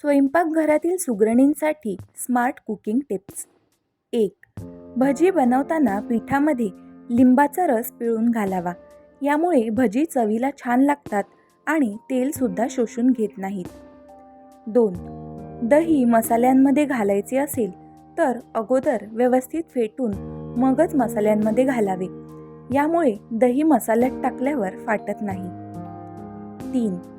स्वयंपाकघरातील सुगरणींसाठी smart cooking tips. एक भजी बनवताना पिठामध्ये लिंबाचा रस पिळून घालावा. यामुळे भजी चवीला छान लागतात आणि तेलसुद्धा शोषून घेत नाहीत. दोन दही मसाल्यांमध्ये घालायचे असेल तर अगोदर व्यवस्थित फेटून मगच मसाल्यांमध्ये घालावे. यामुळे दही मसाल्यात टाकल्यावर फाटत नाही. तीन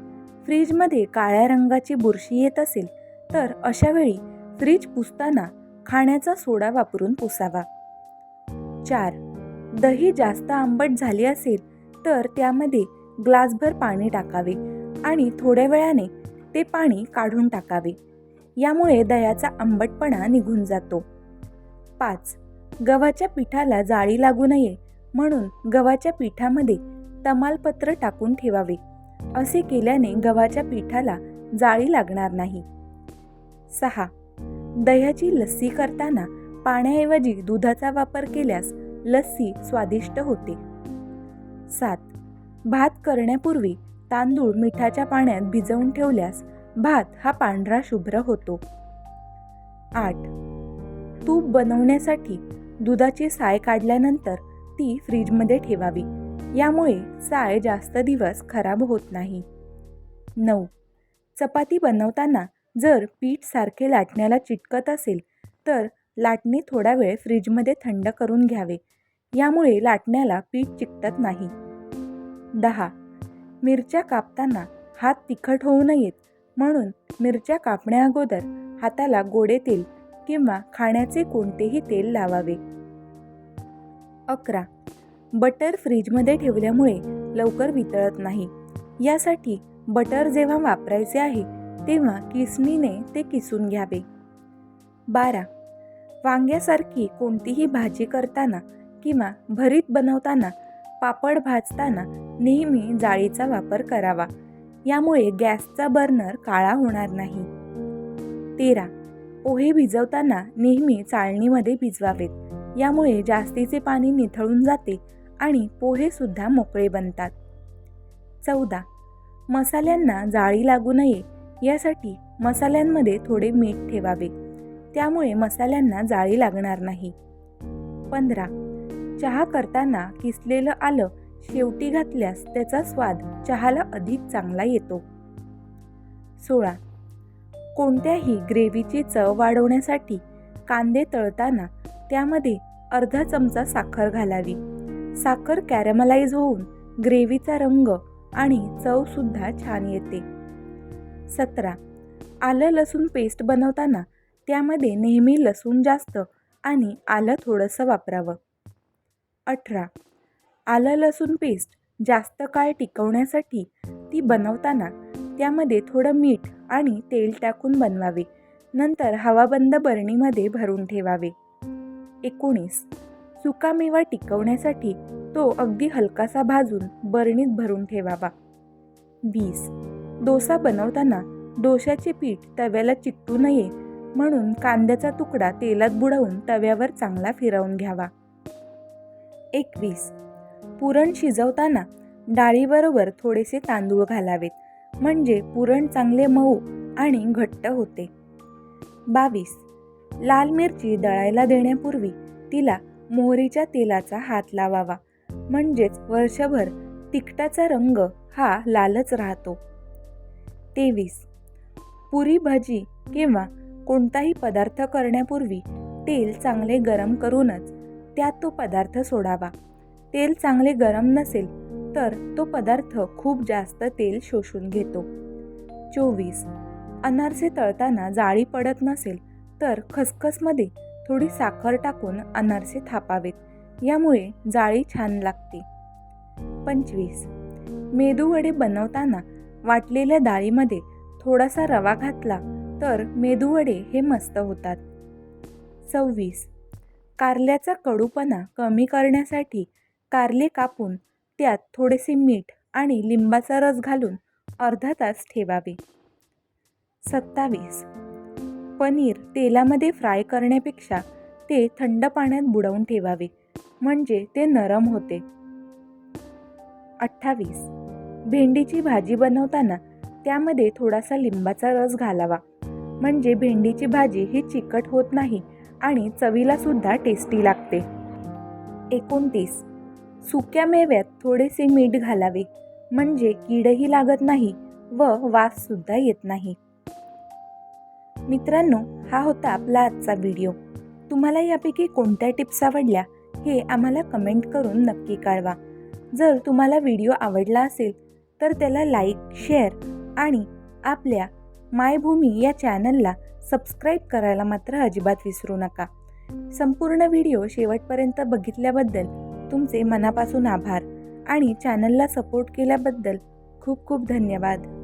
फ्रीजमध्ये काळ्या रंगाची बुरशी येत असेल तर अशावेळी फ्रीज पुसताना खाण्याचा सोडा वापरून पुसावा. चार. दही जास्त आंबट झाली असेल तर त्यामध्ये ग्लासभर पाणी टाकावे आणि थोड्या वेळाने ते पाणी काढून टाकावे. यामुळे दह्याचा आंबटपणा निघून जातो. पाच. गव्हाच्या पिठाला जाळी लागू नये म्हणून गव्हाच्या पिठामध्ये तमालपत्र टाकून ठेवावे. असे केल्याने गव्हाच्या पिठाला जाळी लागणार नाही. सहा. दह्याची लस्सी करताना पाण्याऐवजी दुधाचा वापर केल्यास लस्सी स्वादिष्ट होते. सात. भात करण्यापूर्वी तांदूळ मिठाच्या पाण्यात भिजवून ठेवल्यास भात हा पांढरा शुभ्र होतो. आठ. तूप बनवण्यासाठी दुधाची साय काढल्यानंतर ती फ्रीजमध्ये ठेवावी. यामुळे साय जास्त दिवस खराब होत नाही. नऊ. चपाती बनवताना जर पीठ सारखे लाटण्याला चिटकत असेल तर लाटणे थोडा वेळ फ्रीजमध्ये थंड करून घ्यावे. यामुळे लाटण्याला पीठ चिकटत नाही. दहा. मिरच्या कापताना हात तिखट होऊ नयेत म्हणून मिरच्या कापण्या अगोदर हाताला गोडे तेल किंवा खाण्याचे कोणतेही तेल लावावे. अकरा. बटर फ्रीजमध्ये ठेवल्यामुळे लवकर वितळत नाही. यासाठी बटर जेव्हा वापरायचे आहे तेव्हा किसणीने ते किसून घ्यावे. बारा. वांग्यासारखी कोणतीही भाजी करताना किंवा भरीत बनवताना पापड भाजताना नेहमी जाळीचा वापर करावा. यामुळे गॅसचा बर्नर काळा होणार नाही. तेरा. पोहे भिजवताना नेहमी चाळणीमध्ये भिजवावेत. यामुळे जास्तीचे पाणी निथळून जाते आणि पोहेसुद्धा मोकळे बनतात. चौदा. मसाल्यांना जाळी लागू नये यासाठी मसाल्यांमध्ये थोडे मीठ ठेवावे. त्यामुळे मसाल्यांना जाळी लागणार नाही. पंधरा. चहा करताना किसलेलं आलं शेवटी घातल्यास त्याचा स्वाद चहाला अधिक चांगला येतो. सोळा. कोणत्याही ग्रेव्हीची चव वाढवण्यासाठी कांदे तळताना त्यामध्ये अर्धा चमचा साखर घालावी. साखर कॅरमलाइज होऊन ग्रेव्हीचा रंग आणि चवसुद्धा छान येते. सतरा. आलं लसूण पेस्ट बनवताना त्यामध्ये नेहमी लसूण जास्त आणि आलं थोडंसं वापरावं. अठरा. आलं लसूण पेस्ट जास्त काळ टिकवण्यासाठी ती बनवताना त्यामध्ये थोडं मीठ आणि तेल टाकून बनवावे. नंतर हवाबंद बरणीमध्ये भरून ठेवावे. एकोणीस. सुकामेवा टिकवण्यासाठी तो अगदी हलकासा भाजून बरणीत भरून ठेवावा. वीस. डोसा बनवताना डोशाचे पीठ तव्याला चिकटू नये म्हणून कांद्याचा तुकडा तेलात बुडवून तव्यावर चांगला फिरवून घ्यावा. एकवीस. पुरण शिजवताना डाळीबरोबर थोडेसे तांदूळ घालावेत म्हणजे पुरण चांगले मऊ आणि घट्ट होते. बावीस. लाल मिरची दळायला देण्यापूर्वी तिला मोहरीच्या तेलाचा हात लावावा. म्हणजेच वर्षभर तिखटाचा रंग हा लालच राहतो. तेवीस. पुरी भाजी किंवा कोणताही पदार्थ करण्यापूर्वी तेल चांगले गरम करूनच त्यात तो पदार्थ सोडावा. तेल चांगले गरम नसेल तर तो पदार्थ खूप जास्त तेल शोषून घेतो. चोवीस. अनारसे तळताना जाळी पडत नसेल तर खसखसमध्ये थोडी साखर टाकून अनारसे थापावेत. यामुळे जाळी छान लागते. पंचवीस. मेदूवडे बनवताना वाटलेल्या डाळीमध्ये थोडासा रवा घातला तर मेदूवडे हे मस्त होतात. सव्वीस. कारल्याचा कडूपणा कमी करण्यासाठी कारले कापून त्यात थोडेसे मीठ आणि लिंबाचा रस घालून अर्धा तास ठेवावे. सत्तावीस. पनीर तेलामध्ये फ्राय करण्यापेक्षा ते थंड पाण्यात बुडवून ठेवावे. म्हणजे ते नरम होते. अठ्ठावीस. भेंडीची भाजी बनवताना त्यामध्ये थोडासा लिंबाचा रस घालावा. म्हणजे भेंडीची भाजी ही चिकट होत नाही आणि चवीला सुद्धा टेस्टी लागते. एकोणतीस. सुक्या मेव्यात थोडेसे मीठ घालावे. म्हणजे कीडही लागत नाही व वाससुद्धा येत नाही. मित्रांनो हा होता आपला आजचा व्हिडिओ. तुम्हाला यापैकी कोणत्या टिप्स आवडल्या हे आम्हाला कमेंट करून नक्की कळवा. जर तुम्हाला व्हिडिओ आवडला असेल तर त्याला लाईक शेअर आणि आपल्या मायभूमी या चॅनलला सबस्क्राईब करायला मात्र अजिबात विसरू नका. संपूर्ण व्हिडिओ शेवटपर्यंत बघितल्याबद्दल तुमचे मनापासून आभार आणि चॅनलला सपोर्ट केल्याबद्दल खूप खूप धन्यवाद.